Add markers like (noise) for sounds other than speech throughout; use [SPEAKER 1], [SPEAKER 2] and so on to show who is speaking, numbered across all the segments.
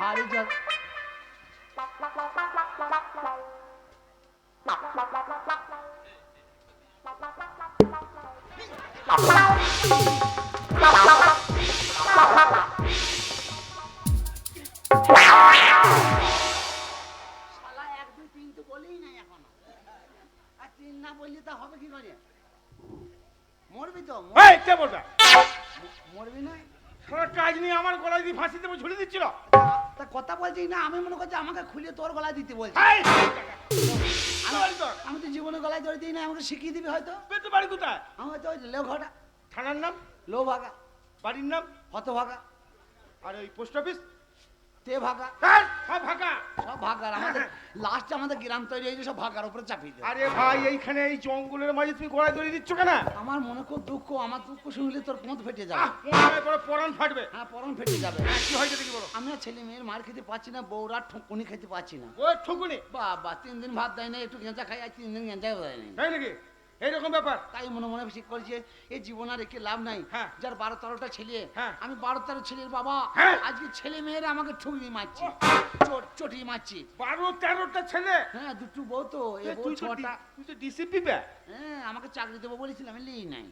[SPEAKER 1] ভারী জল। শালা এক দুই তিন তো বলেই নাই এখনও। আর তিন না বললে তা হবে কি করে? মরবি তো
[SPEAKER 2] কে বলবে
[SPEAKER 1] মরবি না?
[SPEAKER 2] কাজ নিয়ে আমার গলায় দিয়ে ফাঁসি দেবো ঝুলে দিচ্ছিল?
[SPEAKER 1] তা কথা বলছি না আমি মনে করছি আমাকে খুলে তোর গলায় দিতে বলছি।
[SPEAKER 2] এই,
[SPEAKER 1] আমি-
[SPEAKER 2] বাড়ি তোর।
[SPEAKER 1] আমি তো জীবনে গলায় ধরে দিই না আমাকে শিখিয়ে দিবি হয়তো?
[SPEAKER 2] বেতু বাড়ি কোথায়?
[SPEAKER 1] আমার হয়তো ওই লেখাটা
[SPEAKER 2] থানার নাম?
[SPEAKER 1] লো ভাগা
[SPEAKER 2] বাড়ির নাম?
[SPEAKER 1] হত ভাগা
[SPEAKER 2] আর ওই পোস্ট অফিস?
[SPEAKER 1] তে ভাগা
[SPEAKER 2] সব ফাঁকা
[SPEAKER 1] সব আমাদের লাস্টে আমাদের গ্রাম তৈরি হয়েছে সব ভাগার উপরে চাপিয়ে দেয়।
[SPEAKER 2] আরে ভাই এইখানে এই জঙ্গলের মাঝে তুমি গড়ায় দড়ি দিচ্ছ কেন?
[SPEAKER 1] আমার মনে খুব দুঃখ আমার দুঃখ শুনলে তোর পোঁত ফেটে যাবে।
[SPEAKER 2] পরন ফাটবে।
[SPEAKER 1] হ্যাঁ পরন ফেটে যাবে।
[SPEAKER 2] হ্যাঁ, কি হয়েছে দেখি বলো।
[SPEAKER 1] আমি ছেলে মেয়ের মার খেতে পাচ্ছি না বউরা ঠুকুনি খেতে পাচ্ছি না।
[SPEAKER 2] ও ঠুকুনি?
[SPEAKER 1] বাবা তিন দিন ভাত দেয় না একটু গেঁজা খাই আর তিন দিন গেঁজা দেয় না
[SPEAKER 2] তাই নাকি? এইরকম ব্যাপার।
[SPEAKER 1] তাই মনে মনে ঠিক করছে এই জীবন আর রেখে লাভ নাই।
[SPEAKER 2] হ্যাঁ।
[SPEAKER 1] যার বারো তেরোটা ছেলে
[SPEAKER 2] হ্যাঁ।
[SPEAKER 1] আমি বারো তেরো ছেলের বাবা।
[SPEAKER 2] হ্যাঁ।
[SPEAKER 1] আজকে ছেলে মেয়েরা আমাকে ঠুকরি মারছি চটি মারছি।
[SPEAKER 2] বারো তেরোটা ছেলে?
[SPEAKER 1] হ্যাঁ দুটো বউ তো এই বউ ছটা।
[SPEAKER 2] তুই তো ডিসিপি
[SPEAKER 1] হ্যাঁ আমাকে চাকরি দেবো বলেছিলাম আমি লিই নাই।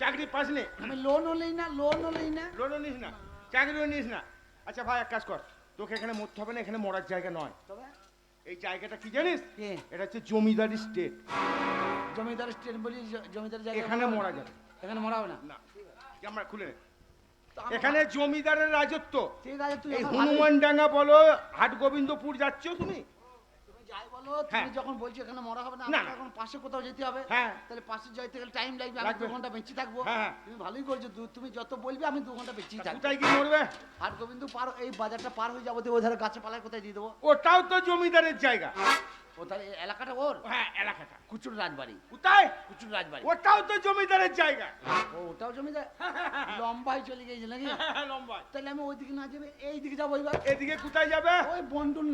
[SPEAKER 2] চাকরি পাসনি
[SPEAKER 1] আমি লোনও লিই না লোনও লিই না।
[SPEAKER 2] লোনও নিস না? চাকরিও নিস না? আচ্ছা ভাই এক কাজ কর। তোকে এখানে মরতে হবে না এখানে মরার জায়গা নয়।
[SPEAKER 1] তবে?
[SPEAKER 2] এই জায়গাটা কি জানিস? এটা হচ্ছে জমিদার স্টেট
[SPEAKER 1] জমিদার স্টেট বলি জমিদার জায়গা
[SPEAKER 2] এখানে মরা যাবে।
[SPEAKER 1] এখানে মরা হবে না?
[SPEAKER 2] না আমরা খুলে এখানে জমিদারের রাজত্ব। এই হনুমান ডাঙ্গা বলো হাট গোবিন্দপুর যাচ্ছ তুমি?
[SPEAKER 1] তুমি
[SPEAKER 2] হ্যাঁ।
[SPEAKER 1] যখন বলছো এখানে মরা হবে না
[SPEAKER 2] না,
[SPEAKER 1] আমাকে
[SPEAKER 2] না।
[SPEAKER 1] এখন পাশে কোথাও যেতে হবে
[SPEAKER 2] হ্যাঁ।
[SPEAKER 1] তাহলে পাশে গেলে টাইম লাগবে আমি দু ঘণ্টা বেঁচে থাকব
[SPEAKER 2] হ্যাঁ।
[SPEAKER 1] তুমি ভালোই করছ তুমি যত বলবে আমি দু ঘণ্টা বেঁচেই থাকব
[SPEAKER 2] কোথায় কি মরবে
[SPEAKER 1] আর গোবিন্দ পার এই বাজারটা পার হয়ে যাব গাছে পালায় কোথায় দিয়ে দেবো
[SPEAKER 2] ওটাও তো জমিদারের জায়গা
[SPEAKER 1] ও তাহলে এলাকাটা ওর?
[SPEAKER 2] হ্যাঁ এলাকাটা।
[SPEAKER 1] কুচুর রাজবাড়ি।
[SPEAKER 2] কোথায়?
[SPEAKER 1] কুচুর রাজবাড়ি।
[SPEAKER 2] ওটাও তো জমিদারের জায়গা।
[SPEAKER 1] ও ওটাও জমিদার? লম্বাই চলে নাকি?
[SPEAKER 2] লম্বা
[SPEAKER 1] তাহলে আমি ওই না যাবে এই দিকে যাব এবার।
[SPEAKER 2] এদিকে কোথায় যাবে?
[SPEAKER 1] ওই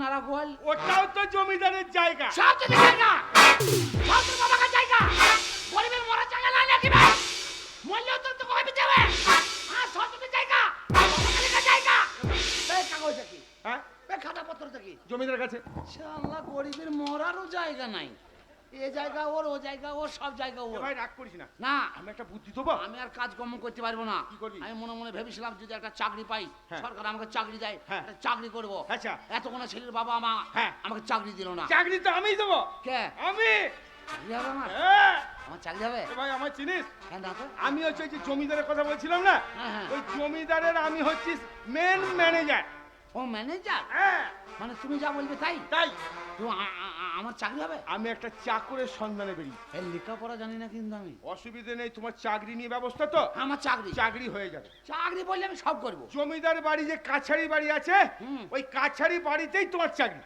[SPEAKER 1] নারাগোয়াল।
[SPEAKER 2] ওটাও তো জমিদারের জায়গা।
[SPEAKER 1] সব জায়গা! জায়গা নাই। এ জায়গা ওর ও জায়গা ওর সব জায়গা ওর।
[SPEAKER 2] ভাই রাগ করিস না।
[SPEAKER 1] না।
[SPEAKER 2] আমি একটা বুদ্ধি দেবো
[SPEAKER 1] আমি আর কাজ কম করতে পারব না।
[SPEAKER 2] কি করবি?
[SPEAKER 1] আমি মনে মনে ভেবেছিলাম যদি একটা চাকরি পাই
[SPEAKER 2] হ্যাঁ।
[SPEAKER 1] সরকার আমাকে চাকরি দেয়
[SPEAKER 2] হ্যাঁ।
[SPEAKER 1] একটা চাকরি করব।
[SPEAKER 2] আচ্ছা।
[SPEAKER 1] এত কোনো ছেলের বাবা মা
[SPEAKER 2] হ্যাঁ।
[SPEAKER 1] আমাকে চাকরি দিল না।
[SPEAKER 2] চাকরি তো আমিই দেবো।
[SPEAKER 1] কে?
[SPEAKER 2] আমি।
[SPEAKER 1] চাকরি হবে আমার?
[SPEAKER 2] হ্যাঁ
[SPEAKER 1] আমার চাকরি হবে?
[SPEAKER 2] ভাই আমার চিনিস?
[SPEAKER 1] হ্যাঁ
[SPEAKER 2] আমি হচ্ছে ওই যে জমিদারের কথা বলছিলাম না?
[SPEAKER 1] হ্যাঁ, হ্যাঁ।
[SPEAKER 2] ওই জমিদারের আমি হচ্ছি মেন ম্যানেজার
[SPEAKER 1] ও ম্যানেজার
[SPEAKER 2] হ্যাঁ।
[SPEAKER 1] মানে তুমি যা বলবে তাই?
[SPEAKER 2] তাই?
[SPEAKER 1] আমার চাকরি হবে?
[SPEAKER 2] আমি একটা চাকরের সন্ধানে বেরি
[SPEAKER 1] এই লেখাপড়া জানি না কিন্তু আমি।
[SPEAKER 2] অসুবিধে নেই তোমার চাকরি নিয়ে ব্যবস্থা তো?
[SPEAKER 1] আমার চাকরি।
[SPEAKER 2] চাকরি হয়ে যাবে।
[SPEAKER 1] চাকরি বললে আমি সব করব।
[SPEAKER 2] জমিদার বাড়ি যে কাছারি বাড়ি আছে। ওই কাছারি বাড়িতেই তোমার চাকরি।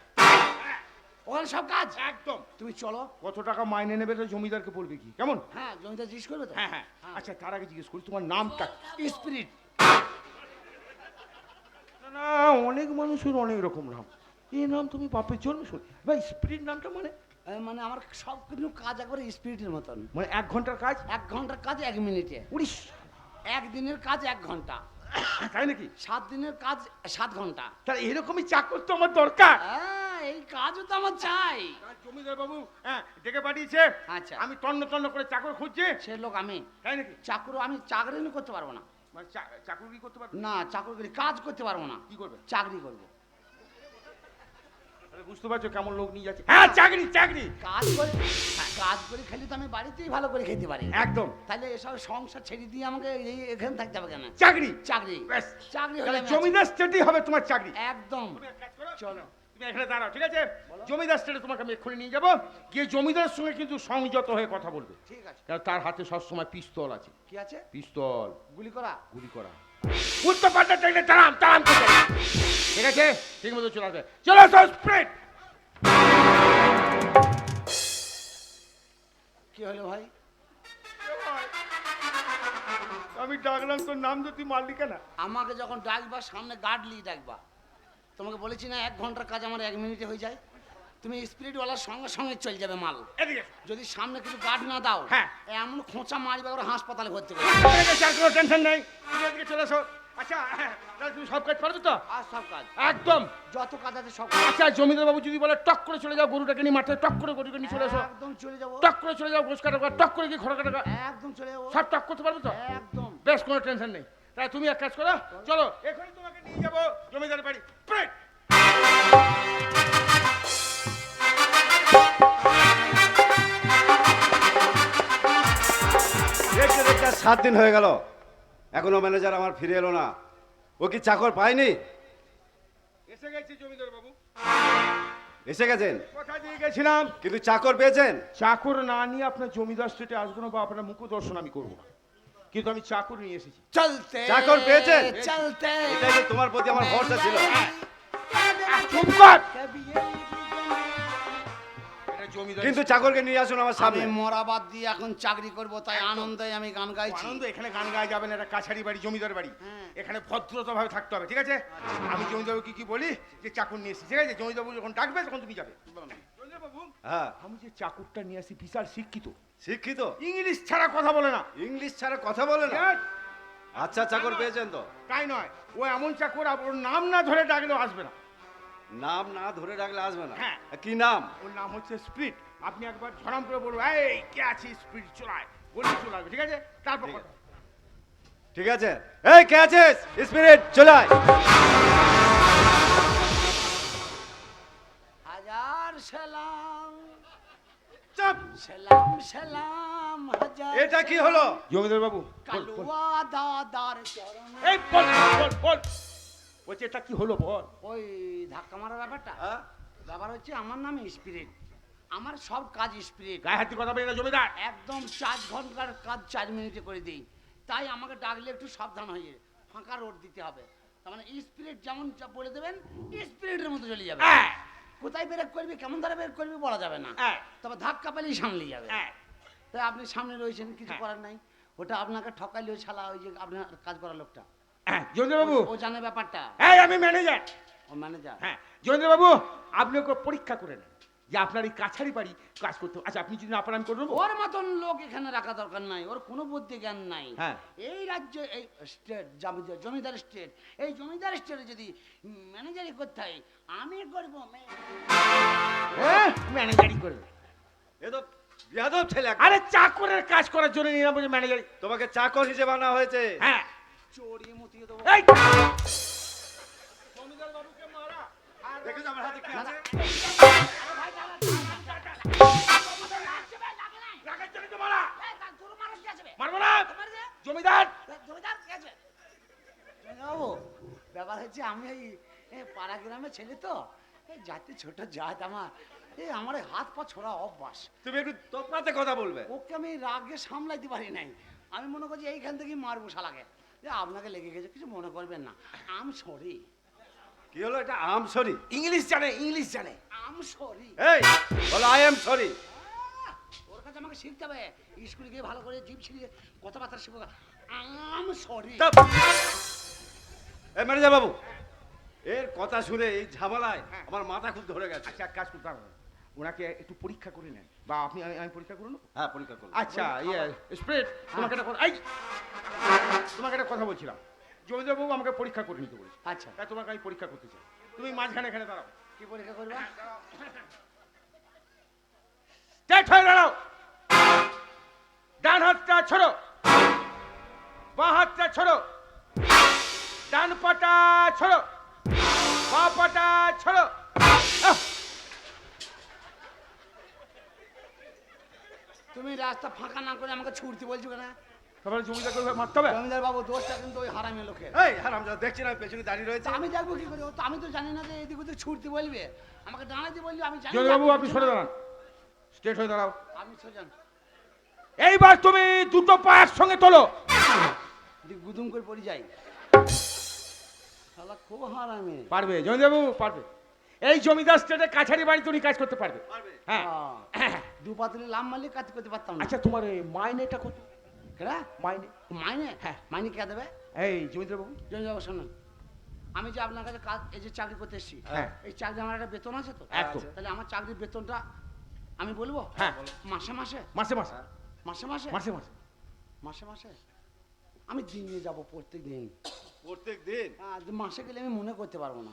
[SPEAKER 1] ওখানে সব কাজ?
[SPEAKER 2] একদম।
[SPEAKER 1] তুমি চলো।
[SPEAKER 2] কত টাকা মাইনে নেবে তো জমিদারকে বলবে কি? কেমন?
[SPEAKER 1] হ্যাঁ জমিদার জিজ্ঞেস করবে তো?
[SPEAKER 2] হ্যাঁ হ্যাঁ। আচ্ছা তার আগে জিজ্ঞেস করি তোমার নামটা?
[SPEAKER 1] স্পিরিট।
[SPEAKER 2] না না অনেক মানুষের অনেক রকম নাম। এই নাম তুমি বাপের জন্ম শুনি। ভাই স্পিরিট নামটা মানে?
[SPEAKER 1] মানে আমার সব কিছু কাজ একবারে স্পিরিটের মতন।
[SPEAKER 2] মানে এক ঘণ্টার কাজ?
[SPEAKER 1] এক ঘণ্টার কাজ এক মিনিটে।
[SPEAKER 2] উড়িস।
[SPEAKER 1] একদিনের কাজ এক ঘণ্টা।
[SPEAKER 2] তাই নাকি?
[SPEAKER 1] সাত দিনের কাজ সাত ঘণ্টা।
[SPEAKER 2] তাহলে এরকমই চাকর তো আমার দরকার।
[SPEAKER 1] হ্যাঁ এই কাজও তো আমার চাই।
[SPEAKER 2] জমিদার বাবু হ্যাঁ ডেকে পাঠিয়েছে।
[SPEAKER 1] আচ্ছা।
[SPEAKER 2] আমি তন্ন তন্ন করে চাকর খুঁজছি।
[SPEAKER 1] সে লোক আমি।
[SPEAKER 2] তাই নাকি?
[SPEAKER 1] চাকরি আমি চাকরি করতে পারব না।
[SPEAKER 2] মানে চা- কি করতে পারব?
[SPEAKER 1] না চাকরি কাজ করতে পারব না।
[SPEAKER 2] কি করবে?
[SPEAKER 1] চাকরি করব।
[SPEAKER 2] বুঝতে পারছ কেমন লোক নিয়ে যাচ্ছে? হ্যাঁ চাকরি চাকরি।
[SPEAKER 1] কাজ করে কাজ করে খেলে তো আমি বাড়িতেই ভালো করে খেতে পারি।
[SPEAKER 2] একদম।
[SPEAKER 1] তাহলে এসব সংসার ছেড়ে দিয়ে আমাকে এই এখানে থাকতে হবে কেন?
[SPEAKER 2] চাকরি।
[SPEAKER 1] চাকরি।
[SPEAKER 2] ব্যাস।
[SPEAKER 1] চাকরি হলে।
[SPEAKER 2] জমিদার স্টেটই হবে তোমার চাকরি।
[SPEAKER 1] একদম। চলো।
[SPEAKER 2] তুমি এখানে দাঁড়াও ঠিক আছে? জমিদার স্টেটে তোমাকে আমি এক্ষুনি নিয়ে যাব। গিয়ে জমিদারের সঙ্গে কিন্তু সংযত হয়ে কথা বলবে।
[SPEAKER 1] ঠিক আছে।
[SPEAKER 2] তার হাতে সবসময় পিস্তল আছে।
[SPEAKER 1] কি আছে?
[SPEAKER 2] পিস্তল।
[SPEAKER 1] গুলি করা?
[SPEAKER 2] গুলি করা। উত্তর পাল্টা ট্রেনে তারাম তারাম করে ঠিক আছে? ঠিক মতো চলে আসবে। চলো সব স্প্রেড
[SPEAKER 1] কি হলো ভাই?
[SPEAKER 2] আমি ডাকলাম তোর নাম তো তুই মারলি কেন?
[SPEAKER 1] আমাকে যখন ডাকবা সামনে গার্ডলি ডাকবা তোমাকে বলেছি না এক ঘণ্টার কাজ আমার এক মিনিটে হয়ে যায়। তুমি স্পিরিটওয়ালার সঙ্গে সঙ্গে চলে যাবে মাল।
[SPEAKER 2] এদিকে
[SPEAKER 1] যদি সামনে কিছু গার্ড না দাও
[SPEAKER 2] হ্যাঁ।
[SPEAKER 1] এমন খোঁচা মারবে ওরা হাসপাতালে ভর্তি করে
[SPEAKER 2] কোনো টেনশন নেই। চলে এসো। আচ্ছা তাহলে তুমি সব কাজ পারবে তো?
[SPEAKER 1] আর সব কাজ।
[SPEAKER 2] একদম।
[SPEAKER 1] যত কাজ আছে সব
[SPEAKER 2] আচ্ছা জমিদার বাবু যদি বলে টক করে চলে যাও গরুটাকে নিয়ে মাঠে টক করে গরুকে নিয়ে চলে এসো।
[SPEAKER 1] একদম চলে যাব।
[SPEAKER 2] টক করে চলে যাও গোস কাটা কর, টক করে গিয়ে খড় কাটা
[SPEAKER 1] একদম চলে যাব।
[SPEAKER 2] সব টক করতে পারবে তো?
[SPEAKER 1] একদম।
[SPEAKER 2] বেশ কোনো টেনশন নেই। তাই তুমি এক কাজ করো চলো। এখনই তোমাকে নিয়ে যাব জমিদার বাড়ি।
[SPEAKER 3] সাত দিন হয়ে গেল। এখনও ম্যানেজার আমার ফিরে এলো না। ও কি চাকর পায়নি?
[SPEAKER 2] এসে গেছি জমিদার বাবু।
[SPEAKER 3] এসে গেছেন?
[SPEAKER 2] কথা দিয়ে গেছিলাম?
[SPEAKER 3] কিন্তু চাকর পেয়েছেন?
[SPEAKER 2] চাকর না নিয়ে আপনার জমিদার স্ট্রিটে আসব না বা আপনার মুখ দর্শন আমি করব না। কিন্তু আমি চাকর নিয়ে এসেছি।
[SPEAKER 1] চলতে
[SPEAKER 3] চাকর পেয়েছেন?
[SPEAKER 1] চলতে।
[SPEAKER 3] এটাই তো তোমার প্রতি আমার ভরসা ছিল।
[SPEAKER 2] চুপ কর! জমিদার
[SPEAKER 3] কিন্তু চাকরকে নিয়ে আসুন আমার
[SPEAKER 1] আমি
[SPEAKER 3] সামনে
[SPEAKER 1] মরাবাদ দিয়ে এখন চাকরি করব তাই আনন্দে আমি গান গাইছি।
[SPEAKER 2] আনন্দ এখানে গান গাওয়া যাবে না এটা কাছারি বাড়ি জমিদার বাড়ি।
[SPEAKER 1] হ্যাঁ।
[SPEAKER 2] এখানে ভদ্রতা ভাবে থাকতে হবে ঠিক আছে? আমি জমিদার কি কি বলি যে চাকর নিয়ে এসেছি ঠিক আছে? জমিদার বাবু যখন ডাকবে তখন তুমি যাবে। জমিদার বাবু
[SPEAKER 3] হ্যাঁ।
[SPEAKER 2] আমি যে চাকরটা নিয়ে আসি বিশাল শিক্ষিত।
[SPEAKER 3] শিক্ষিত?
[SPEAKER 2] ইংলিশ ছাড়া কথা বলে না।
[SPEAKER 3] ইংলিশ ছাড়া কথা বলে না? আচ্ছা চাকর পেয়েছেন তো?
[SPEAKER 2] তাই নয়। ও এমন চাকর আর ওর নাম না ধরে ডাকলেও আসবে না।
[SPEAKER 3] নাম না ধরে রাখলে আসবে না।
[SPEAKER 2] হ্যাঁ।
[SPEAKER 3] কি নাম?
[SPEAKER 2] ওর নাম হচ্ছে স্পিড। আপনি একবার ঝরাম করে বলব এই কে আছিস স্পিড চলায়? বলে চলে ঠিক আছে? তারপর
[SPEAKER 3] ঠিক আছে। এই কে আছিস? স্পিরিট চলে আয়
[SPEAKER 1] হাজার সালাম
[SPEAKER 3] চাপ।
[SPEAKER 1] সালাম সালাম হাজার
[SPEAKER 3] এটা কি হলো?
[SPEAKER 2] জমিদার বাবু।
[SPEAKER 1] কালুয়া দাদার চরণে।
[SPEAKER 2] এই বল বল বল। বলছি এটা কি হলো বল?
[SPEAKER 1] ওই ধাক্কা মারা ব্যাপারটা?
[SPEAKER 3] হ্যাঁ?
[SPEAKER 1] ব্যাপার হচ্ছে আমার নাম স্পিরিট আমার সব কাজ স্পিরিট
[SPEAKER 2] গায়ে হাতি কথা বলে জমিদার।
[SPEAKER 1] একদম চার ঘণ্টার কাজ চার মিনিটে করে দিই। তাই আমাকে ডাকলে একটু সাবধান হয়ে ফাঁকা রোড দিতে হবে। তার মানে স্পিরিট যেমন বলে দেবেন স্পিরিটের মতো চলে যাবে।
[SPEAKER 2] হ্যাঁ।
[SPEAKER 1] কোথায় ব্রেক করবি কেমন ধারে ব্রেক করবি বলা যাবে না।
[SPEAKER 2] হ্যাঁ।
[SPEAKER 1] তবে ধাক্কা পেলেই সামলে যাবে।
[SPEAKER 2] হ্যাঁ।
[SPEAKER 1] তাই আপনি সামনে রয়েছেন কিছু। করার নাই। ওটা আপনাকে ঠকাইলে ওই শালা ওই যে আপনার কাজ করা লোকটা।
[SPEAKER 2] হ্যাঁ বাবু
[SPEAKER 1] ও জানে ব্যাপারটা।
[SPEAKER 2] এই আমি ম্যানেজার
[SPEAKER 1] ও ম্যানেজার
[SPEAKER 2] হ্যাঁ বাবু আপনি ওকে পরীক্ষা করে নেন যে আপনার এই কাছারি বাড়ি কাজ করতে আচ্ছা আপনি যদি না পারেন করে দেবো।
[SPEAKER 1] ওর মতন লোক এখানে রাখা দরকার নাই ওর কোনো বুদ্ধি জ্ঞান নাই।
[SPEAKER 2] হ্যাঁ।
[SPEAKER 1] এই রাজ্য এই স্টেট জমিদার স্টেট এই জমিদার স্টেটে যদি ম্যানেজারি করতে হয় আমি করব
[SPEAKER 2] হ্যাঁ ম্যানেজারই করবে।
[SPEAKER 3] এ তো বিয়াদব ছেলে
[SPEAKER 2] আরে চাকরের কাজ করার জন্য ম্যানেজার
[SPEAKER 3] তোমাকে চাকর হিসেবে আনা হয়েছে।
[SPEAKER 2] হ্যাঁ
[SPEAKER 1] চড়িয়ে মুতিয়ে দেবো
[SPEAKER 2] এই মারবো না জমিদার
[SPEAKER 1] বাবু ব্যাপার হচ্ছে আমি এই পাড়া গ্রামের ছেলে তো এই জাতি ছোট জাত আমার এই আমার হাত পা ছোড়া অভ্যাস
[SPEAKER 3] তুমি একটু কথা বলবে
[SPEAKER 1] ওকে আমি রাগে সামলাইতে পারি নাই আমি মনে করছি এইখান থেকেই মারবো শালাকে আপনাকে লেগে গেছে কিছু মনে করবেন না। I'm sorry.
[SPEAKER 3] কি হলো এটা? I'm sorry?
[SPEAKER 2] ইংলিশ জানে ইংলিশ জানে।
[SPEAKER 1] I'm sorry.
[SPEAKER 3] এই বলো আই এম সরি
[SPEAKER 1] ওর কাছে আমাকে শিখতে হবে। স্কুলে গিয়ে ভালো করে জিভ ছিঁড়িয়ে কথাবার্তা শিখব আম সরি।
[SPEAKER 3] এই ম্যানেজার বাবু এর কথা শুনে এই ঝামেলায়
[SPEAKER 2] হ্যাঁ।
[SPEAKER 3] আমার মাথা খুব ধরে গেছে।
[SPEAKER 2] আচ্ছা কাজ করতে হবে। ওনাকে একটু পরীক্ষা করে নেন। বা আপনি আমি আমি পরীক্ষা করুন?
[SPEAKER 3] হ্যাঁ পরীক্ষা করুন।
[SPEAKER 2] আচ্ছা ইয়ে স্প্রেড তোমাকে একটা কথা বলছিলাম। জমিদার বাবু আমাকে পরীক্ষা করে নিতে বলেছে।
[SPEAKER 1] আচ্ছা।
[SPEAKER 2] তাই তোমাকে আমি পরীক্ষা করতে চাই। তুমি মাঝখানে এখানে দাঁড়াও।
[SPEAKER 1] কি পরীক্ষা করবা?
[SPEAKER 2] স্টেট হয়ে দাঁড়াও। ডান হাতটা ছড়ো। বাঁ হাতটা ছড়ো। ডান পাটা ছড়ো। বাঁ পাটা ছড়ো।
[SPEAKER 1] তুমি রাস্তা ফাঁকা না করে আমাকে ছুটতে বলছো কেন?
[SPEAKER 2] তারপরে জমিদার করে মারতে হবে
[SPEAKER 1] জমিদার বাবু দোষটা কিন্তু ওই হারামি লোকের।
[SPEAKER 3] এই হারাম দেখছি না পেছনে দাঁড়িয়ে রয়েছে।
[SPEAKER 1] আমি দেখব কি করে? তো আমি তো জানি না যে এদিক ওদিক ছুটতে বলবে। আমাকে দাঁড়াতে বললি আমি জানি
[SPEAKER 2] জমিদার বাবু আপনি সরে। দাঁড়ান। স্টেট হয়ে দাঁড়াও।
[SPEAKER 1] আমি সোজান।
[SPEAKER 2] এইবার তুমি দুটো পায়ের সঙ্গে তোলো।
[SPEAKER 1] গুদুম করে পড়ে যাই। শালা খুব হারামি।
[SPEAKER 2] পারবে জমিদারবাবু পারবে। এই জমিদার স্টেটে কাছারি বাড়ি তুমি কাজ করতে পারবে।
[SPEAKER 3] পারবে।
[SPEAKER 2] হ্যাঁ।
[SPEAKER 1] দু পাতলে লাভ মারলে কাজ করতে পারতাম
[SPEAKER 2] আচ্ছা তোমার এই মাইনেটা কত?
[SPEAKER 1] কেডা?
[SPEAKER 2] মাইনে
[SPEAKER 1] মাইনে? হ্যাঁ মাইনে কে দেবে
[SPEAKER 2] এই জমিদারবাবু।
[SPEAKER 1] জমি বাবু শোনেন। আমি যে আপনার কাছে কাজ এই যে চাকরি করতে এসেছি
[SPEAKER 2] হ্যাঁ।
[SPEAKER 1] এই চাকরি আমার একটা বেতন আছে তো? তাহলে আমার চাকরির বেতনটা আমি বলব?
[SPEAKER 2] হ্যাঁ।
[SPEAKER 1] মাসে মাসে?
[SPEAKER 2] মাসে মাসে।
[SPEAKER 1] মাসে মাসে?
[SPEAKER 2] মাসে মাসে।
[SPEAKER 1] মাসে মাসে? আমি দিনে যাব প্রত্যেক দিন
[SPEAKER 3] প্রত্যেক দিন
[SPEAKER 1] মাসে গেলে আমি মনে করতে পারব না।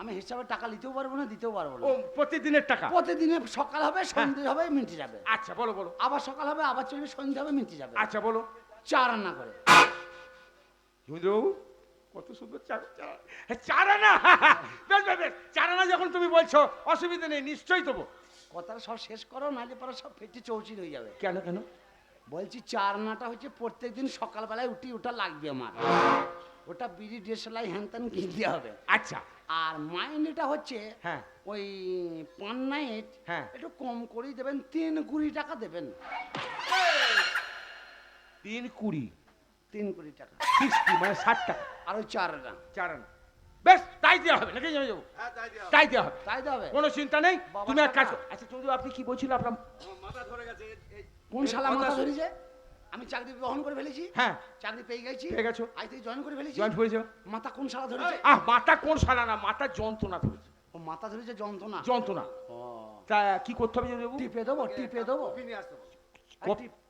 [SPEAKER 1] আমি হিসাবে টাকা নিতেও পারব না দিতেও পারব না।
[SPEAKER 2] ও প্রতিদিনের টাকা?
[SPEAKER 1] প্রতিদিনে সকাল হবে সন্ধ্যে হবে মিটে যাবে।
[SPEAKER 2] আচ্ছা বলো বলো।
[SPEAKER 1] আবার সকাল হবে আবার চলবে সন্ধ্যে হবে মিটে যাবে।
[SPEAKER 2] আচ্ছা বলো।
[SPEAKER 1] চা রান্না করে।
[SPEAKER 2] জমিদারবাবু কত সুন্দর চা চা। হ্যাঁ, চারানা বেশ বেশ চারানা যখন তুমি বলছো অসুবিধা নেই নিশ্চয়ই দেবো।
[SPEAKER 1] কথাটা সব শেষ করো নাহলে পরে সব ফেটে চৌচির হয়ে যাবে।
[SPEAKER 2] কেন কেন?
[SPEAKER 1] বলছি চা রান্নাটা হচ্ছে প্রত্যেক দিন সকালবেলায় উঠি ওটা লাগবে আমার। ওটা বিড়ি দেশলাই হ্যান ত্যান কিনতে হবে।
[SPEAKER 2] আচ্ছা।
[SPEAKER 1] আর মাইনেটা হচ্ছে
[SPEAKER 2] হ্যাঁ।
[SPEAKER 1] ওই পান নাইট
[SPEAKER 2] হ্যাঁ।
[SPEAKER 1] একটু কম করেই দেবেন তিন কুড়ি টাকা দেবেন।
[SPEAKER 2] তিন কুড়ি?
[SPEAKER 1] তিন কুড়ি টাকা।
[SPEAKER 2] সিক্সটি মানে ষাট টাকা।
[SPEAKER 1] আর ওই চার চার
[SPEAKER 2] চারানা বেশ তাই দেওয়া হবে নাকি জমিদারবাবু
[SPEAKER 3] হ্যাঁ তাই
[SPEAKER 2] দেওয়া হবে।
[SPEAKER 1] তাই তো হবে।
[SPEAKER 2] কোনো চিন্তা নেই তুমি এক কাজ আচ্ছা চৌধুরী আপনি কি বলছিল আপনার
[SPEAKER 3] মাথা ধরে গেছে
[SPEAKER 1] কোন শালা মাথা ধরেছে? আমি চাকরি বহন করে ফেলেছি।
[SPEAKER 2] হ্যাঁ।
[SPEAKER 1] চাকরি পেয়ে গেছি।
[SPEAKER 2] পেয়ে গেছো।
[SPEAKER 1] আজ থেকে জয়েন করে ফেলেছি।
[SPEAKER 2] জয়েন হয়েছে
[SPEAKER 1] মাথা কোন শালা ধরেছে?
[SPEAKER 2] আহ মাথা কোন সারা না মাথা যন্ত্রণা ধরেছে।
[SPEAKER 1] ও মাথা ধরেছে যন্ত্রণা?
[SPEAKER 2] যন্ত্রণা।
[SPEAKER 1] ও।
[SPEAKER 2] তা কি করতে হবে জমিদারবাবু
[SPEAKER 1] টিপে দেবো টিপে দেবো।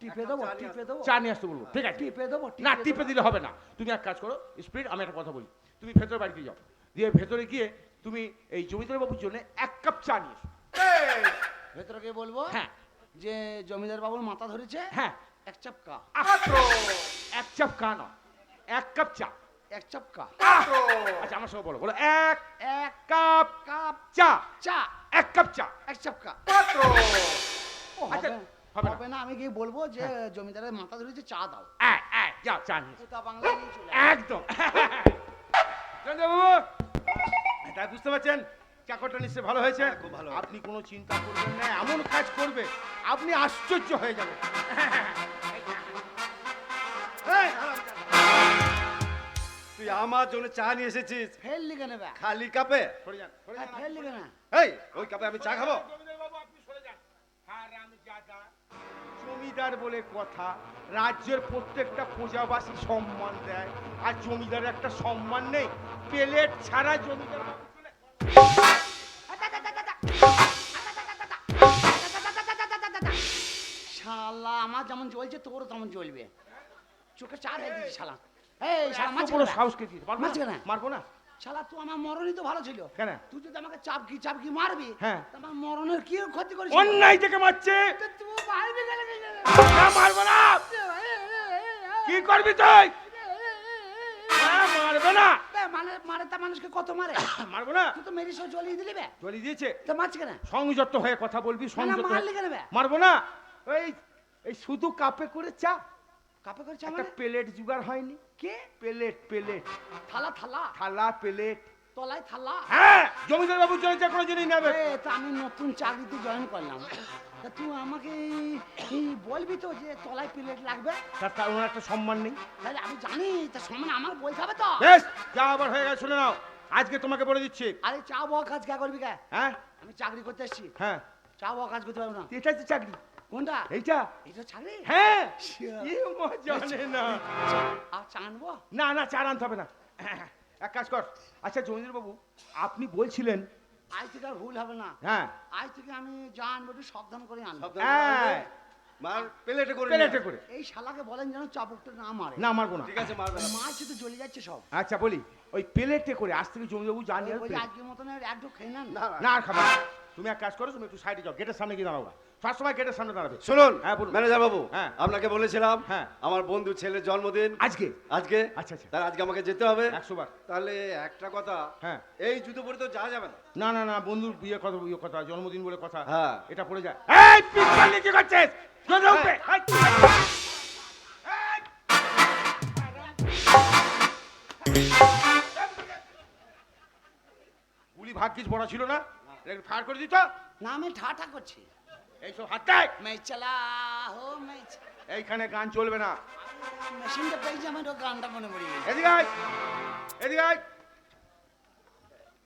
[SPEAKER 1] টিপে দেবো টিপে দেবো।
[SPEAKER 2] চা নিয়ে আসতে বলব। ঠিক আছে।
[SPEAKER 1] টিপে দেবো
[SPEAKER 2] না
[SPEAKER 1] টিপে
[SPEAKER 2] দিলে হবে না। তুমি এক কাজ করো স্পিড আমি একটা কথা বলি। তুমি ভেতরে বাড়িতে যাও। দিয়ে ভেতরে গিয়ে তুমি এই জমিদার বাবুর জন্য এক কাপ চা নিয়ে এসো।
[SPEAKER 3] এই,
[SPEAKER 1] ভেতরে গিয়ে বলব
[SPEAKER 2] হ্যাঁ।
[SPEAKER 1] যে জমিদার বাবুর মাথা ধরেছে?
[SPEAKER 2] হ্যাঁ।
[SPEAKER 1] এক চাপকা।
[SPEAKER 2] আহ, এক নাও এক কাপ চা।
[SPEAKER 1] এক চাপকা।
[SPEAKER 2] আচ্ছা আমার সঙ্গে বলো বলো। এক
[SPEAKER 1] এক
[SPEAKER 2] কাপ
[SPEAKER 1] কাপ
[SPEAKER 2] চা।
[SPEAKER 1] চা।
[SPEAKER 2] এক কাপ চা।
[SPEAKER 1] এক ও,
[SPEAKER 2] আচ্ছা,
[SPEAKER 1] হবে-
[SPEAKER 2] না।
[SPEAKER 1] আমি গিয়ে বলব যে জমিদারের মাথা ধরেছে চা দাও।
[SPEAKER 2] যাও চা নিয়ে
[SPEAKER 1] বাংলা।
[SPEAKER 2] একদম। তাই বুঝতে পারছেন? চাকরটা নিশ্চয়ই ভালো হয়েছে?
[SPEAKER 3] হ্যাঁ, খুব ভালো।
[SPEAKER 2] আপনি কোনো চিন্তা করবেন না এমন কাজ করবে আপনি আশ্চর্য হয়ে যাবেন।
[SPEAKER 3] তুই আমার জন্য চা নিয়ে এসেছিস।
[SPEAKER 1] ফেল লিখে নেবে।
[SPEAKER 3] খালি কাপে?
[SPEAKER 2] সরে যান, সরে
[SPEAKER 1] হ্যাঁ,
[SPEAKER 2] যান।
[SPEAKER 1] ফেল লিখে না
[SPEAKER 3] এই ওই কাপে আমি চা খাব?
[SPEAKER 2] জমিদারবাবু, আপনি সরে যান। হারামজাদা। জমিদার বলে কথা রাজ্যের প্রত্যেকটা প্রজাবাসী সম্মান দেয় আর জমিদারের একটা সম্মান নেই। প্লেট ছাড়া জমিদার বাবু
[SPEAKER 1] শালা আমার যেমন চলছে তোরও তেমন চলবে। চোখে চার হয়ে দিচ্ছি শালা। এই শালা মাছ
[SPEAKER 2] বড় সাহস কে দিয়েছে? মারবো না? মারবো না?
[SPEAKER 1] শালা তুই আমার মরণই তো ভালো ছিল।
[SPEAKER 2] কেন?
[SPEAKER 1] তুই যদি আমাকে চাপকি চাপকি মারবি
[SPEAKER 2] হ্যাঁ।
[SPEAKER 1] আমার মরণের কি ক্ষতি করিস?
[SPEAKER 2] অন্যায় থেকে মারছে।
[SPEAKER 1] তুই মারবি গেলে।
[SPEAKER 2] না মারবো না। কি করবি তুই? মারবো না।
[SPEAKER 1] মানে মারে তা মানুষকে কত মারে? (coughs)
[SPEAKER 2] মারবো না।
[SPEAKER 1] তুই তো মেরি সব জ্বলিয়ে দিলি বে।
[SPEAKER 2] জলি দিয়েছে।
[SPEAKER 1] তো মাছ কেন?
[SPEAKER 2] সংযত হয়ে কথা বলবি সংযত
[SPEAKER 1] কেন
[SPEAKER 2] মারবো না। এই এই শুধু কাপে করে চা
[SPEAKER 1] কাপে করেছে
[SPEAKER 2] একটা
[SPEAKER 1] মানে
[SPEAKER 2] প্লেট জোগাড় হয়নি।
[SPEAKER 1] কে?
[SPEAKER 2] Plate plate.
[SPEAKER 1] থালা থালা।
[SPEAKER 2] থালা প্লেট।
[SPEAKER 1] তলায় থালা।
[SPEAKER 2] হ্যাঁ জমিদার বাবুর জন্য যে কোনো নেবে
[SPEAKER 1] এ, তা আমি নতুন চাকরিতে জয়েন করলাম। তা তুই আমাকে এই বলবি তো যে তলায় প্লেট লাগবে?
[SPEAKER 2] তার তার ওনার একটা সম্মান নেই।
[SPEAKER 1] তাহলে আমি জানি তা সমান আমার বলতে হবে তো।
[SPEAKER 2] বেশ যা আবার হয়ে গেছে শুনে নাও। আজকে তোমাকে বলে দিচ্ছি।
[SPEAKER 1] আরে চা বয়া কাজ কে করবি কে?
[SPEAKER 2] হ্যাঁ?
[SPEAKER 1] আমি চাকরি করতে এসেছি।
[SPEAKER 2] হ্যাঁ।
[SPEAKER 1] চা বয়া কাজ করতে পারব না।
[SPEAKER 2] এটাই তো চাকরি।
[SPEAKER 1] কোনটা
[SPEAKER 2] এইটা?
[SPEAKER 1] এটা চাকরি
[SPEAKER 2] হ্যাঁ. কি মজা নে না।
[SPEAKER 1] আর চা আনব?
[SPEAKER 2] না না চার আনতে হবে না। এক কাজ কর। আচ্ছা জমিদার বাবু আপনি বলছিলেন
[SPEAKER 1] আজ থেকে আর ভুল হবে না।
[SPEAKER 2] হ্যাঁ।
[SPEAKER 1] আজ থেকে আমি যা আনব একটু সাবধান করে আনব।
[SPEAKER 2] হ্যাঁ।
[SPEAKER 3] মার প্লেটে করে
[SPEAKER 2] প্লেটে করে।
[SPEAKER 1] এই শালাকে বলেন যেন চাবুকটা না মারে।
[SPEAKER 2] না মারবো না।
[SPEAKER 3] ঠিক আছে মারবে না।
[SPEAKER 1] মাছ তো জ্বলে যাচ্ছে সব।
[SPEAKER 2] আচ্ছা বলি ওই প্লেটে করে আজ থেকে জমিদার বাবু জানি আর
[SPEAKER 1] ওই আজকের মতন আর একটু খেয়ে
[SPEAKER 3] না না।
[SPEAKER 2] না আর খাবে না। তুমি এক কাজ করো তুমি একটু সাইডে যাও গেটের সামনে গিয়ে দাঁড়াও। সবসময় গেটের সামনে দাঁড়াবে।
[SPEAKER 3] শুনুন
[SPEAKER 2] হ্যাঁ, বলুন।
[SPEAKER 3] ম্যানেজার বাবু
[SPEAKER 2] হ্যাঁ।
[SPEAKER 3] আপনাকে বলেছিলাম
[SPEAKER 2] হ্যাঁ।
[SPEAKER 3] আমার বন্ধু ছেলের জন্মদিন।
[SPEAKER 2] আজকে?
[SPEAKER 3] আজকে?
[SPEAKER 2] আচ্ছা, আচ্ছা।
[SPEAKER 3] তার আজকে আমাকে যেতে হবে।
[SPEAKER 2] একশো বার
[SPEAKER 3] তাহলে একটা কথা
[SPEAKER 2] হ্যাঁ।
[SPEAKER 3] এই জুতো পরে তো যাওয়া যাবে না।
[SPEAKER 2] না না না বন্ধুর বিয়ে কথা বিয়ে কথা জন্মদিন বলে কথা।
[SPEAKER 3] হ্যাঁ।
[SPEAKER 2] এটা পড়ে যায় এই পিস্তল নিয়ে কি করছিস? এই, গুলি ভাগ্যিস বড় ছিল না? একটু ফায়ার করে দিত
[SPEAKER 1] না আমি ঠাঠা করছি।
[SPEAKER 2] এইসব হাতটাই
[SPEAKER 1] मैं चला हो मैं च-
[SPEAKER 2] এইখানে গান চলবে না
[SPEAKER 1] মেশিনটা পেয়েছি আমার তো গানটা মনে পড়ে গেছে
[SPEAKER 2] এদিকে আয় এদিকে আয়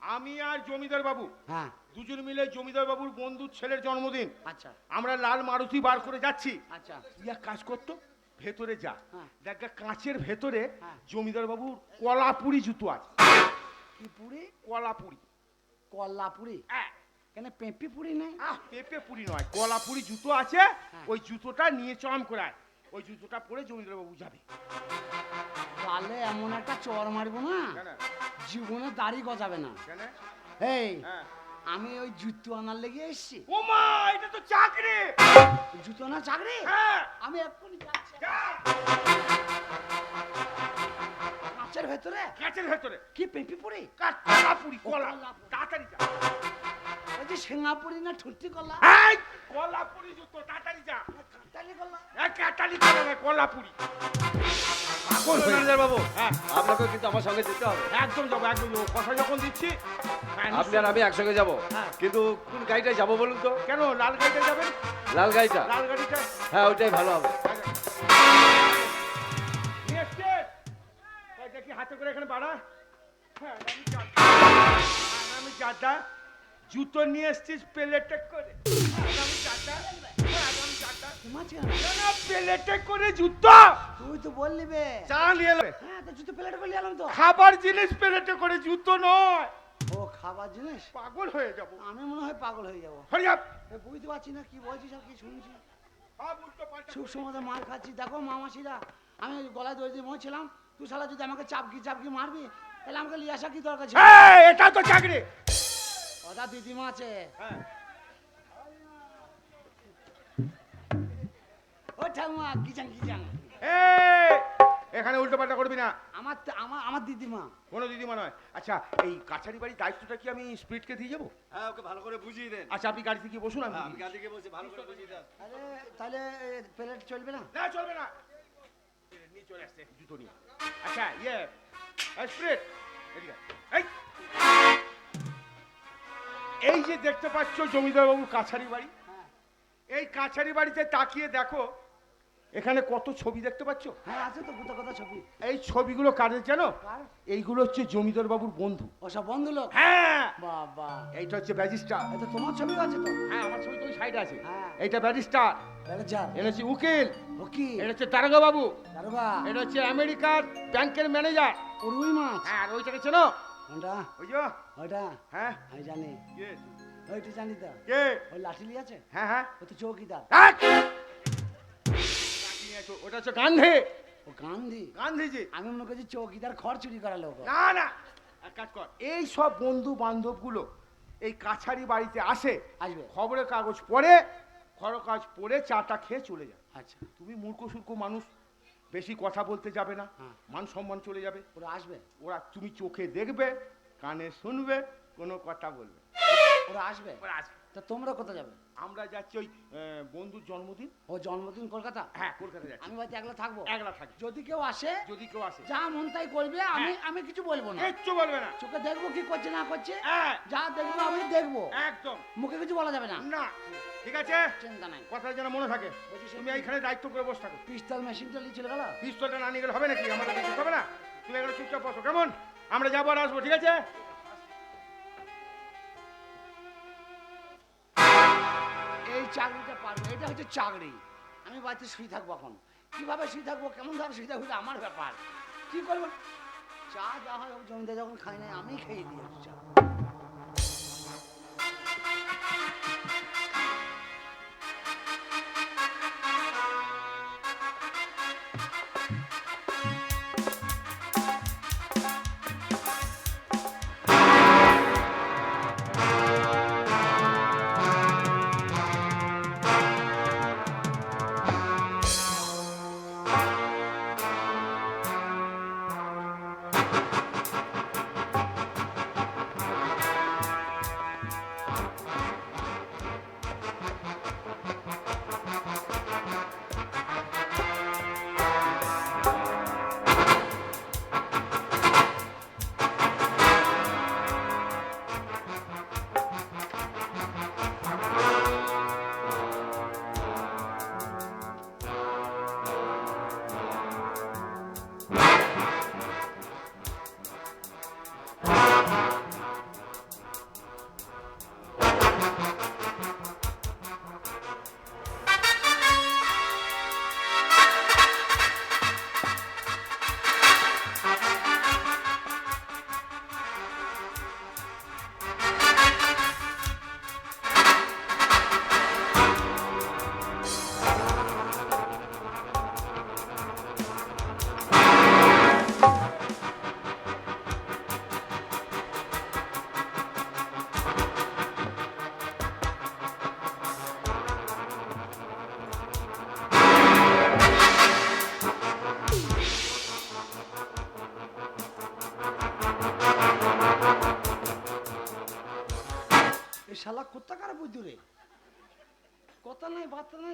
[SPEAKER 2] আমি আর জমিদার বাবু
[SPEAKER 1] হ্যাঁ
[SPEAKER 2] দুজন মিলে জমিদার বাবুর বন্ধুর ছেলের জন্মদিন
[SPEAKER 1] আচ্ছা
[SPEAKER 2] আমরা লাল মারুতি বার করে যাচ্ছি
[SPEAKER 1] আচ্ছা
[SPEAKER 2] তুই এক কাজ করতো ভেতরে যা
[SPEAKER 1] হ্যাঁ।
[SPEAKER 2] দেখ গা কাঁচের ভেতরে
[SPEAKER 1] হ্যাঁ।
[SPEAKER 2] জমিদার বাবুর কলাপুরি জুতো আছে
[SPEAKER 1] কি পুরি
[SPEAKER 2] কলাপুরি
[SPEAKER 1] কল্লাপুরি
[SPEAKER 2] আহ,
[SPEAKER 1] কেন পেঁপে পুরি নেই?
[SPEAKER 2] আহ পেঁপে পুরি নয় কলাপুরি জুতো আছে
[SPEAKER 1] হ্যাঁ।
[SPEAKER 2] ওই জুতোটা নিয়ে চম করায় ওই জুতোটা পরে জমিদার বাবু যাবে।
[SPEAKER 1] গালে এমন একটা চর মারবো না জীবনে দাড়ি গজাবে না। এই
[SPEAKER 2] হ্যাঁ।
[SPEAKER 1] আমি ওই জুতো আনার লেগে এসছি।
[SPEAKER 2] ও মা এটা তো চাকরি!
[SPEAKER 1] জুতো না চাকরি?
[SPEAKER 2] হ্যাঁ।
[SPEAKER 1] আমি এক্ষুনি যাচ্ছি। কাঁচের ভেতরে?
[SPEAKER 2] কাঁচের ভেতরে।
[SPEAKER 1] কি পেঁপি পড়ি
[SPEAKER 2] কাঠ কলাপুরি কলা। তাড়াতাড়ি যা।
[SPEAKER 1] যে সিঙ্গাপুরি না ঠুট্টি কলা?
[SPEAKER 2] এই কলাপুরি জুতো তাড়াতাড়ি যা।
[SPEAKER 1] কাঁটালি কলা?
[SPEAKER 2] এই কাটালি কলা না কলাপুরি। পাগল হয়ে
[SPEAKER 3] ম্যানেজার বাবু
[SPEAKER 2] হ্যাঁ।
[SPEAKER 3] আপনাকে কিন্তু আমার সঙ্গে যেতে হবে।
[SPEAKER 2] একদম যাব একদম যাব। কথা যখন দিচ্ছি
[SPEAKER 3] আপনি আর আমি একসঙ্গে যাব।
[SPEAKER 2] হ্যাঁ।
[SPEAKER 3] কিন্তু কোন গাড়িটায় যাব বলুন তো?
[SPEAKER 2] কেন লাল গাড়িতে যাবেন?
[SPEAKER 3] লাল গাড়িটা?
[SPEAKER 2] লাল গাড়িটা?
[SPEAKER 3] হ্যাঁ ওইটাই ভালো হবে।
[SPEAKER 2] হাতে করে এখানে বাড়া। হ্যাঁ আমি যাচ্ছি। জুতো নিয়ে এসছিস প্লেটে করে। প্লেটে করে জুতো।
[SPEAKER 1] তুই তো বললি বে।
[SPEAKER 2] চা নিয়ে এলো।
[SPEAKER 1] হ্যাঁ তো জুতো প্লেট করে এলাম তো।
[SPEAKER 2] খাবার জিনিস প্লেটে করে জুতো নয়।
[SPEAKER 1] ও খাবার জিনিস?
[SPEAKER 2] পাগল হয়ে যাব।
[SPEAKER 1] আমি মনে হয় পাগল হয়ে যাব। বুঝতে পারছি না কি বলছিস কি শুনছি।
[SPEAKER 2] সব
[SPEAKER 1] সময় মার খাচ্ছি। দেখো মামাসিরা আমি গলায় দড়ি দিয়ে মরছিলাম তুই শালা যদি আমাকে চাপকি চাপকি মারবি তাহলে আমাকে লিয়ে আসা কি দরকার ছিল?
[SPEAKER 2] এটা তো চাকরি।
[SPEAKER 1] ওটা দিদিমা আছে।
[SPEAKER 2] হ্যাঁ।
[SPEAKER 1] ও ঠাকুমা কিচান
[SPEAKER 2] এই, এখানে উল্টো পাল্টা করবি না।
[SPEAKER 1] আমার আমার আমার দিদিমা।
[SPEAKER 2] কোনো দিদিমা নয়। আচ্ছা এই কাছারি বাড়ির দায়িত্বটা কি আমি স্পিডকে দিয়ে যাব?
[SPEAKER 3] হ্যাঁ ওকে ভালো করে বুঝিয়ে দেন।
[SPEAKER 2] আচ্ছা আপনি গাড়িতে গিয়ে বসুন আমি
[SPEAKER 3] হ্যাঁ, আমি গাড়ি থেকে বলছি ভালো করে বুঝিয়ে দেন।
[SPEAKER 1] আরে তাহলে প্লেট চলবে না?
[SPEAKER 2] না চলবে না। নিয়ে চলে আসছে জুতো নিয়ে। আচ্ছা ইয়ে স্পিড এদিকে এই! এই যে দেখতে পাচ্ছ জমিদার বাবু কাছারি বাড়ি এই কাছারি বাড়িতে তাকিয়ে দেখো এখানে কত ছবি দেখতে পাচ্ছ?
[SPEAKER 1] হ্যাঁ আছে তো কথা ছবি?
[SPEAKER 2] এই ছবিগুলো কাদের জানো? এইগুলো হচ্ছে জমিদার বাবুর বন্ধু
[SPEAKER 1] ওসব বন্ধু লোক?
[SPEAKER 2] হ্যাঁ।
[SPEAKER 1] বাবা।
[SPEAKER 2] এইটা হচ্ছে ব্যাজিস্টার
[SPEAKER 1] এটা তোমার ছবি আছে তো?
[SPEAKER 2] হ্যাঁ আমার ছবি তো ওই সাইডে আছে।
[SPEAKER 1] হ্যাঁ।
[SPEAKER 2] এইটা ব্যারিস্টার। এটা হচ্ছে উকিল। এটা হচ্ছে তারকা বাবু
[SPEAKER 1] দারোগা?
[SPEAKER 2] এটা হচ্ছে আমেরিকার ব্যাংকের ম্যানেজার।
[SPEAKER 1] রুই মাছ?
[SPEAKER 2] হ্যাঁ ওইটাকে চেনো?
[SPEAKER 1] কোনটা
[SPEAKER 2] ওই যে
[SPEAKER 1] ওইটা?
[SPEAKER 2] হ্যাঁ।
[SPEAKER 1] আমি জানি।
[SPEAKER 2] কে?
[SPEAKER 1] ওইটা জানি তো?
[SPEAKER 2] কে?
[SPEAKER 1] ওই লাঠিলি আছে?
[SPEAKER 2] হ্যাঁ হ্যাঁ।
[SPEAKER 1] ও তো চৌকিদার!
[SPEAKER 2] লাঠি। ওটা হচ্ছে গান্ধী।
[SPEAKER 1] ও গান্ধী?
[SPEAKER 2] গান্ধীজি।
[SPEAKER 1] আমি মনে করছি চৌকিদার খড় চুরি করা লোক।
[SPEAKER 2] না না। এক কাজ কর। এই সব বন্ধু বান্ধবগুলো এই কাছারি বাড়িতে আসে
[SPEAKER 1] আসবে।
[SPEAKER 2] খবরের কাগজ পড়ে খবরের কাগজ পড়ে চাটা খেয়ে চলে যায়।
[SPEAKER 1] আচ্ছা।
[SPEAKER 2] তুমি মূর্খ সূর্খ মানুষ। বেশি কথা বলতে যাবে না
[SPEAKER 1] হ্যাঁ।
[SPEAKER 2] মান সম্মান চলে যাবে
[SPEAKER 1] ওরা আসবে
[SPEAKER 2] ওরা তুমি চোখে দেখবে কানে শুনবে কোনো কথা বলবে
[SPEAKER 1] ওরা আসবে
[SPEAKER 2] ওরা আসবে।
[SPEAKER 1] তা তোমরা কোথায় যাবে?
[SPEAKER 2] আমরা যাচ্ছি ওই বন্ধুর জন্মদিন।
[SPEAKER 1] ও জন্মদিন কলকাতা?
[SPEAKER 2] হ্যাঁ কলকাতা যাচ্ছি।
[SPEAKER 1] আমি বাড়িতে একলা থাকব?
[SPEAKER 2] একলা থাকি।
[SPEAKER 1] যদি কেউ আসে
[SPEAKER 2] যদি কেউ আসে।
[SPEAKER 1] যা মন তাই করবে আমি
[SPEAKER 2] হ্যাঁ।
[SPEAKER 1] আমি কিছু বলব না।
[SPEAKER 2] কিচ্ছু বলবে না।
[SPEAKER 1] চোখে দেখব কি করছে না করছে।
[SPEAKER 2] হ্যাঁ।
[SPEAKER 1] যা দেখব আমি দেখব।
[SPEAKER 2] একদম।
[SPEAKER 1] মুখে কিছু বলা যাবে না।
[SPEAKER 2] না। ঠিক আছে?
[SPEAKER 1] চিন্তা নাই।
[SPEAKER 2] কথা যেন মনে থাকে। তুমি এইখানে দায়িত্ব করে বসে থাকো।
[SPEAKER 1] পিস্তল মেশিনটা নিয়ে চলে গেল?
[SPEAKER 2] পিস্তলটা না নিয়ে গেলে হবে নাকি? আমাদের কিছু হবে না। তুমি এখানে চুপচাপ বসো। কেমন? আমরা যাব আর আসব ঠিক আছে?
[SPEAKER 1] চাকরিটা পারব, এটা হচ্ছে চাকরি। আমি বাড়িতে শুয়ে থাকব এখন। কীভাবে শুয়ে থাকব, কেমন ধরে শুয়ে থাকব আমার ব্যাপার। কী করব? চা যা হয় জমিতে যখন খাই নাই আমি খেয়ে দিয়েছি চা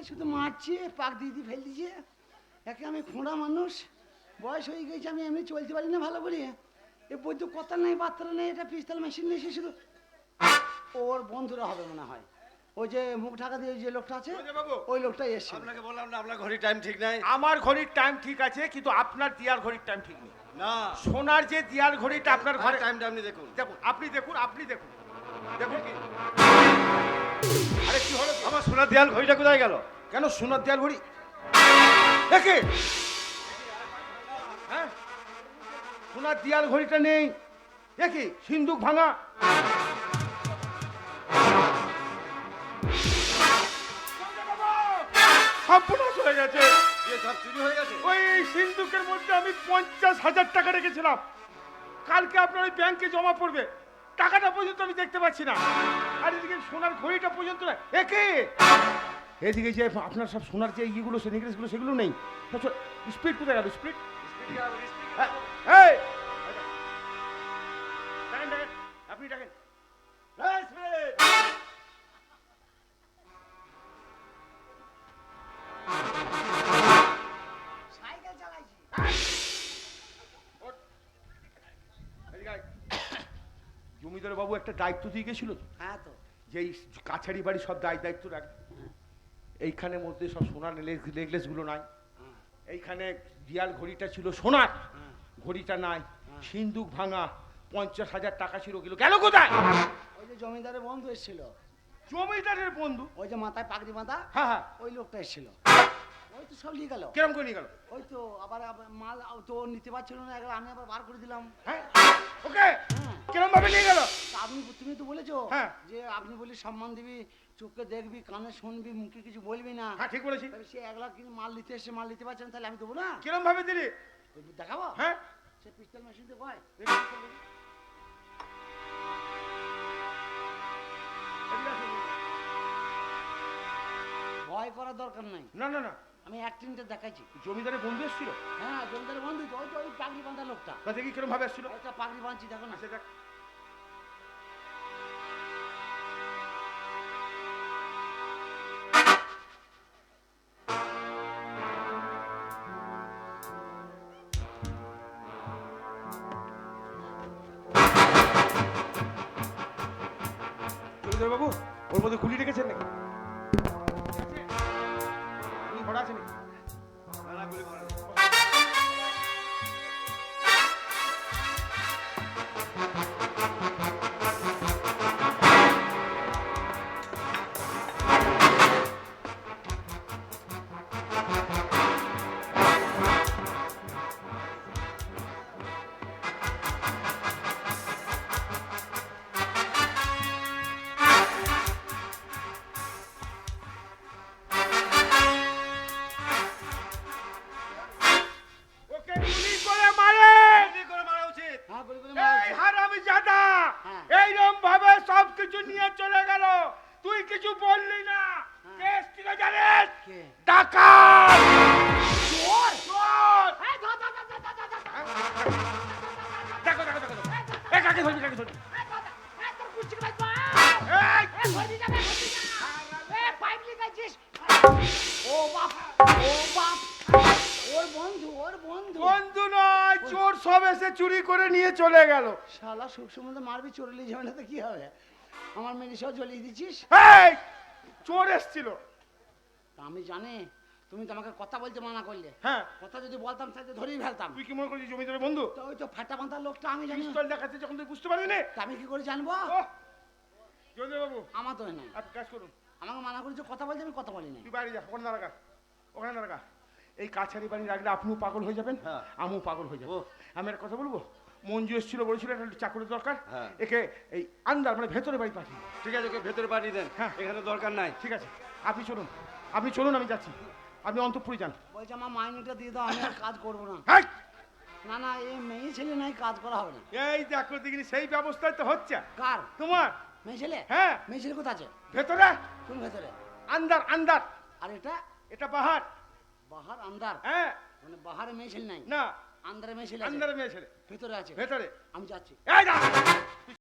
[SPEAKER 1] শুধু মারছে পাক দিয়ে দিয়ে ফেল দিছে একে আমি খোঁড়া মানুষ বয়স হয়ে গেছে আমি এমনি চলতে পারি না ভালো করে। এ বৈদ্য কথা নেই বার্তা নেই এটা পিস্তল মেশিন নিয়েছে শুধু ওর বন্ধুরা হবে মনে হয়। ওই যে মুখ ঢাকা দিয়ে ওই যে লোকটা আছে ওই লোকটাই এসছে।
[SPEAKER 3] আপনাকে বললাম না আপনার ঘড়ি টাইম ঠিক নাই।
[SPEAKER 2] আমার ঘড়ির টাইম ঠিক আছে কিন্তু আপনার দিয়ার ঘড়ির টাইম ঠিক নেই।
[SPEAKER 3] না।
[SPEAKER 2] সোনার যে দিয়ার ঘড়িটা আপনার ঘরে
[SPEAKER 3] টাইমটা আপনি দেখুন।
[SPEAKER 2] দেখুন আপনি দেখুন আপনি দেখুন। দেখুন কি? আরে কি হলো?
[SPEAKER 3] আমার সোনার দেয়াল ঘড়িটা কোথায় গেল?
[SPEAKER 2] কেন সোনার দেয়াল ঘড়ি? দেখে হ্যাঁ? সোনার দেয়াল ঘড়িটা নেই। দেখি সিন্ধুক ভাঙা? সর্বনাশ হয়ে গেছে।
[SPEAKER 3] যে সব চুরি হয়ে গেছে?
[SPEAKER 2] ওই সিন্ধুকের মধ্যে আমি পঞ্চাশ হাজার টাকা রেখেছিলাম। কালকে আপনার ওই ব্যাংকে জমা পড়বে। টাকাটা পর্যন্ত আমি দেখতে পাচ্ছি না। আর এদিকে সোনার ঘড়িটা পর্যন্ত না। একে এদিকে যে আপনার সব সোনার যে ইয়েগুলো সে নেকলেসগুলো সেগুলো নেই। স্পিড কোথায় গেল? স্পিড? ডাকেন, ডাকেন, আপনি ডাকেন একটা দায়িত্ব দিয়ে গেছিল তো?
[SPEAKER 1] হ্যাঁ তো।
[SPEAKER 2] যে এই কাছারি বাড়ি সব দায় দায়িত্ব রাখে। এইখানের মধ্যে সব সোনার নেকলেসগুলো নাই।
[SPEAKER 1] হ্যাঁ,
[SPEAKER 2] এইখানে দিয়াল ঘড়িটা ছিল সোনার।
[SPEAKER 1] হ্যাঁ।
[SPEAKER 2] ঘড়িটা নাই। সিন্দুক ভাঙা। পঞ্চাশ হাজার টাকা ছিল গেল গেল কোথায়?
[SPEAKER 1] ওই যে জমিদারের বন্ধু এসেছিল।
[SPEAKER 2] জমিদারের বন্ধু?
[SPEAKER 1] ওই যে মাথায় পাগড়ি বাঁধা?
[SPEAKER 2] হ্যাঁ হ্যাঁ।
[SPEAKER 1] ওই লোকটা এসেছিল। ওই তো সব নিয়ে গেল।
[SPEAKER 2] কিরম করে নিয়ে গেল?
[SPEAKER 1] ওই তো আবার মাল তো নিতে পারছিল না আমি আবার বার করে দিলাম।
[SPEAKER 2] হ্যাঁ? ওকে?
[SPEAKER 1] হ্যাঁ।
[SPEAKER 2] কিরম ভাবে নিয়ে গেল?
[SPEAKER 1] আপনি তুমি তো বলেছ
[SPEAKER 2] হ্যাঁ।
[SPEAKER 1] যে আপনি বলি সম্মান দিবি চোখে দেখবি কানে শুনবি মুখে কিছু বলবি না।
[SPEAKER 2] হ্যাঁ ঠিক বলেছি।
[SPEAKER 1] সে এক লাখ কিনে মাল নিতে এসে মাল নিতে পারছে না তাহলে আমি দেবো না?
[SPEAKER 2] কিরম ভাবে দিলি
[SPEAKER 1] দেখাবো?
[SPEAKER 2] হ্যাঁ।
[SPEAKER 1] সে পিস্তল মেশিন তো কয় ভয় করার দরকার নাই।
[SPEAKER 2] না না না।
[SPEAKER 1] আমি অ্যাক্টিংটা দেখাচ্ছি
[SPEAKER 2] জমিদারের বন্ধু এসেছিল?
[SPEAKER 1] হ্যাঁ জমিদারের বন্ধু ওই তো ওই পাগড়ি বাঁধা লোকটা।
[SPEAKER 2] তা দেখি কিরম ভাবে এসেছিল?
[SPEAKER 1] একটা পাগড়ি বাঁধছি দেখো না।
[SPEAKER 2] জমিদার বাবু ওর মধ্যে খুলি রেখেছেন নাকি?
[SPEAKER 1] সুখ সুমন্দর মারবি চড়লি যাবে না তো কি হবে? আমার মেয়ে সব জ্বলিয়ে দিচ্ছিস?
[SPEAKER 2] এই চোর এসছিল।
[SPEAKER 1] তা আমি জানি তুমি তো আমাকে কথা বলতে মানা করলে।
[SPEAKER 2] হ্যাঁ।
[SPEAKER 1] কথা যদি বলতাম তাহলে ধরেই ফেলতাম।
[SPEAKER 2] তুই কি মনে করছিস জমিদারের বন্ধু?
[SPEAKER 1] তো ওই তো ফাটা বাঁধা লোকটা আমি জানি।
[SPEAKER 2] পিস্তল দেখাচ্ছে যখন তুই বুঝতে পারবি না।
[SPEAKER 1] আমি কি করে জানব?
[SPEAKER 2] জমিদার বাবু।
[SPEAKER 1] আমার তো নাই
[SPEAKER 2] এক কাজ করুন।
[SPEAKER 1] আমাকে মানা করেছে কথা বলতে আমি কথা বলি নাই
[SPEAKER 2] তুই বাড়ি যা ওখানে দাঁড়া ওখানে দাঁড়া এই কাছারি বাড়ি রাখলে আপনিও পাগল হয়ে যাবেন
[SPEAKER 3] হ্যাঁ।
[SPEAKER 2] আমিও পাগল হয়ে যাব।
[SPEAKER 3] ও।
[SPEAKER 2] আমি একটা কথা বলব? মঞ্জু এসেছিল বলেছিল একটা চাকরির দরকার।
[SPEAKER 3] হ্যাঁ।
[SPEAKER 2] একে এই আন্দার মানে ভেতরে বাড়ি পাঠিয়ে
[SPEAKER 3] ঠিক আছে ওকে ভেতরে পাঠিয়ে দেন।
[SPEAKER 2] হ্যাঁ।
[SPEAKER 3] এখানে দরকার নাই।
[SPEAKER 2] ঠিক আছে আপনি চলুন। আপনি চলুন আমি যাচ্ছি। আপনি অন্তপুরে যান।
[SPEAKER 1] বলছে আমার মাইনেটা দিয়ে দাও আমি আর কাজ করব না।
[SPEAKER 2] হাই!
[SPEAKER 1] না না এই মেয়ে ছেলে নাই কাজ করা হবে না।
[SPEAKER 2] এই দেখো দেখিনি সেই ব্যবস্থাই তো হচ্ছে।
[SPEAKER 1] কার?
[SPEAKER 2] তোমার?
[SPEAKER 1] মেয়ে ছেলে?
[SPEAKER 2] হ্যাঁ।
[SPEAKER 1] মেয়ে ছেলে কোথা আছে?
[SPEAKER 2] ভেতরে?
[SPEAKER 1] কোন ভেতরে?
[SPEAKER 2] আন্দার আন্দার
[SPEAKER 1] আর এটা?
[SPEAKER 2] এটা পাহাড়
[SPEAKER 1] বাহার আন্দার
[SPEAKER 2] হ্যাঁ।
[SPEAKER 1] মানে বাহারে মেয়ে ছেলে নাই?
[SPEAKER 2] না।
[SPEAKER 1] আন্দারে মেয়ে ছেলে
[SPEAKER 2] আন্দারে মেয়ে ছেলে।
[SPEAKER 1] ভেতরে আছে।
[SPEAKER 2] ভেতরে।
[SPEAKER 1] আমি যাচ্ছি।
[SPEAKER 2] এই